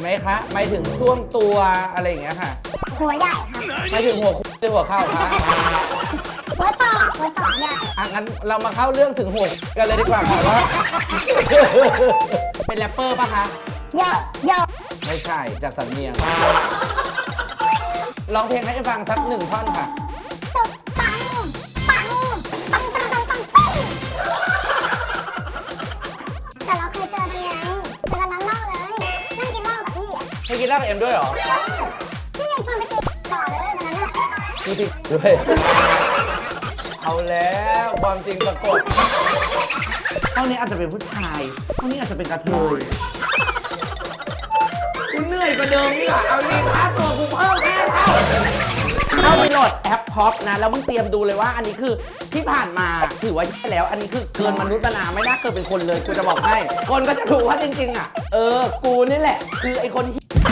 ไหมคะหมายถึงช่วงตัวอะไรอย่างเงี้ยค่ะหัวใหญ่ค่ะหมายถึงหัวคุหรือหัวเข้าคะหัวศอกหัวศอกใหญ่อะงั้นเรามาเข้าเรื่องถึงหัวกันเลยดีกว่าค่ะว่า เป็นแรปเปอร์ปะคะ เยอะเยอะไม่ใช่จากสำเนียงร้องเพลงให้ฟังสักหนึ่งท่อนค่ะ ให้กินเหล้ากับเอ็มด้วยเหรอพี่ยังชวนไปกินต่อเลยวันนั้นอะพี่พี่ด้วยเอาแล้วความจริงปรากฏเท่านี้อาจจะเป็นผู้ชายเท่านี้อาจจะเป็นกระเทยกูเหนื่อยกว่าเดิมนี่อะเอาดีค่าตัวกูเพิ่มแค่เท่าเข้าไปโหลดแอปพ็อปนะ แล้วมึงเตรียมดูเลยว่าอันนี้คือที่ผ่านมาถือว่าแย่แล้ว อันนี้คือเกินมนุษย์มนาไม่น่าเกิดเป็นคนเลยกูจะบอกให้ คนก็จะถูกว่าจริงๆอะ เออ กูนี่แหละ คือไอ้คนที่